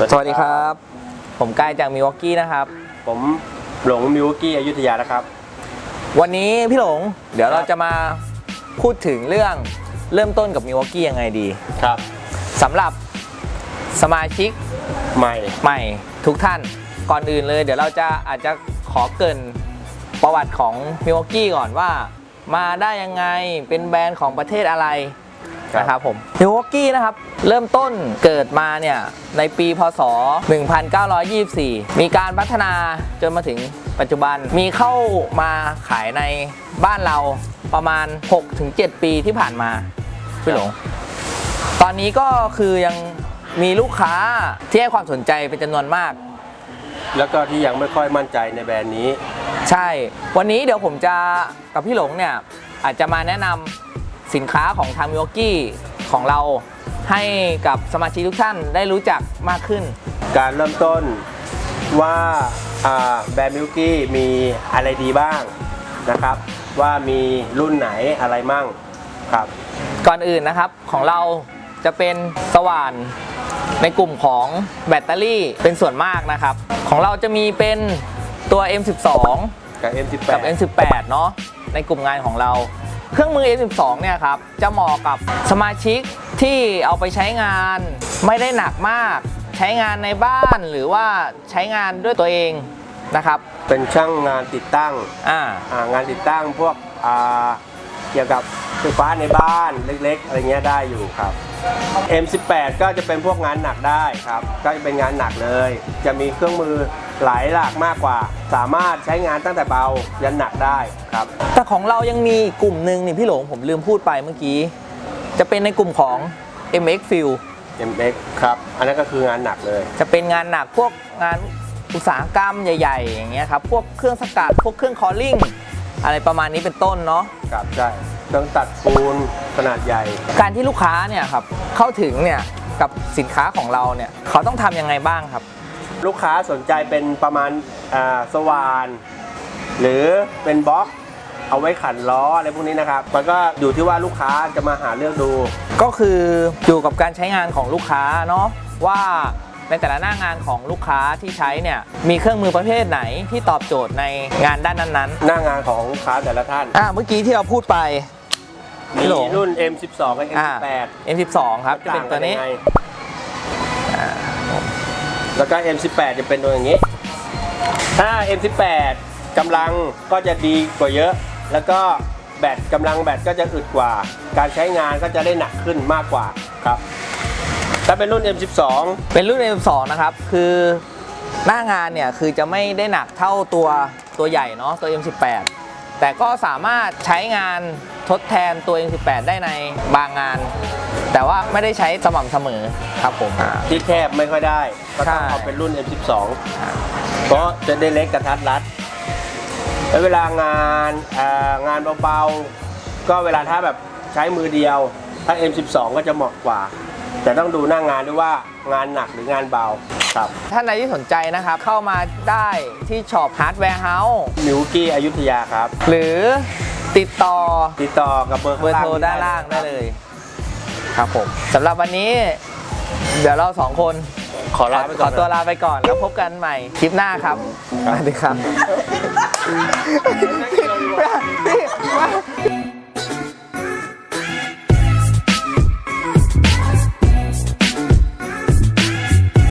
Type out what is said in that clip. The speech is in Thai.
สวัสดีครับ ผมกายจากมิวอกกี้นะครับ ผมหลงมิวกี้อยุธยานะครับ วันนี้พี่หลง เดี๋ยวเราจะมาพูดถึงเรื่องเริ่มต้นกับมิวอกกี้ยังไงดีครับสำหรับสมาชิกใหม่ใหม่ทุกท่านก่อนอื่นเลย เดี๋ยวเราจะอาจจะขอเกรินประวัติของมิวอกกี้ก่อนว่า มาได้ยังไงเป็นแบรนด์ของประเทศอะไร ครับนะครับผมมิวอกกี้นะครับ เริ่มต้นเกิดมาเนี่ย ในปีพศ 1924 มีการพัฒนาจนมาถึงปัจจุบันมีเข้ามาขายในบ้านเราประมาณ 6-7 ปีที่ผ่านมาพี่หลง ตอนนี้ก็คือยังมีลูกค้าที่ให้ความสนใจเป็นจำนวนมาก แล้วก็ที่ยังไม่ค่อยมั่นใจในแบรนด์นี้ ใช่ วันนี้เดี๋ยวผมจะกับพี่หลงเนี่ย อาจจะมาแนะนำ สินค้าของทางมิวกี้ของเราให้กับสมาชิกทุกท่านได้รู้จักมากขึ้น การเริ่มต้นว่าอ่าแบรนด์มิวกี้มีอะไรดีบ้างนะครับ ว่ามีรุ่นไหนอะไรมั่งครับ ก่อนอื่นนะครับของเราจะเป็นสว่านในกลุ่มของแบตเตอรี่เป็นส่วนมากนะครับ ของเราจะมีเป็นตัว M12 กับ M18 กับ M18 เนาะในกลุ่มงานของเรา เครื่องมือ M12 เนี่ยครับ จะเหมาะกับสมาชิกที่เอาไปใช้งานไม่ได้หนักมาก ใช้งานในบ้านหรือว่าใช้งานด้วยตัวเองนะครับ เป็นช่างงานติดตั้งอ่า อ่างานติดตั้งพวกอ่าเกี่ยวกับไฟฟ้าในบ้านเล็กๆ อะไรเงี้ยได้อยู่ครับ M18 ก็จะเป็นพวกงานหนักได้ครับ ก็จะเป็นงานหนักเลย จะมีเครื่องมือ หลายหลากมากกว่า สามารถใช้งานตั้งแต่เบายันหนักได้ครับ แต่ของเรายังมีอีกกลุ่มหนึ่งนี่พี่หลงผมลืมพูดไปเมื่อกี้ จะเป็นในกลุ่มของ MX Field MX ครับ อันนั้นก็คืองานหนักเลย จะเป็นงานหนักพวกงานอุตสาหกรรมใหญ่ ๆ อย่างเงี้ยครับ พวกเครื่องสกัด พวกเครื่องคอลลิ่ง อะไรประมาณนี้เป็นต้นเนาะ ครับใช่เครื่องตัดปูนขนาดใหญ่ การที่ลูกค้าเนี่ยครับเข้าถึงเนี่ยกับสินค้าของเราเนี่ยเขาต้องทำยังไงบ้างครับ ลูกค้าสนใจเป็นประมาณอ่าสว่าน หรือเป็นบล็อก เอาไว้ขันล้ออะไรพวกนี้นะครับ มันก็อยู่ที่ว่าลูกค้าจะมาหาเลือกดู ก็คืออยู่กับการใช้งานของลูกค้าเนาะว่าในแต่ละหน้างานของลูกค้าที่ใช้เนี่ยมีเครื่องมือประเภทไหนที่ตอบโจทย์ในงานด้านนั้นหน้างานของลูกค้าแต่ละท่านๆอ่าเมื่อกี้ที่เราพูดไปมีพี่หลงรุ่น M12 กับอ่า M18 M12 ครับจะเป็นตัวนี้ต่างกัยังไง แล้วก็ M18 จะเป็นตัวอย่างนี้ ถ้า M18 กำลังก็จะดีกว่าเยอะ แล้วก็แบตกำลังแบตก็จะอึดกว่า การใช้งานก็จะได้หนักขึ้นมากกว่าครับ ถ้าเป็นรุ่น M12 เป็นรุ่น M2 นะครับ คือหน้างานเนี่ยคือจะไม่ได้หนักเท่าตัวตัวใหญ่เนาะตัว M18 แต่ก็สามารถใช้งานทดแทนตัว M18 ได้ในบางงาน แต่ว่าไม่ได้ใช้สม่ำเสมอครับผม ที่แคบไม่ค่อยได้ ก็ต้องเอาเป็นรุ่น M12 เพราะจะได้เล็กกระทัดรัดแล้วเวลางานงานเบาๆ ก็เวลาถ้าแบบใช้มือเดียว ถ้า M12 ก็จะเหมาะกว่า แต่ต้องดูหน้างานด้วยว่างานหนักหรืองานเบา ครับ ท่านใดที่สนใจนะครับ เข้ามาได้ที่ช็อปฮาร์ดแวร์เฮาส์มิวกี้อยุธยาครับ หรือติดต่อติดต่อกับเบอร์เบอร์โทรด้านล่างได้เลย ครับผมสำหรับวันนี้ เดี๋ยวเราสองคนขอลาไปขก่ออนตัวลาไปก่อนแล้วพบกันใหม่คลิปหน้าครับสวัสดีครับ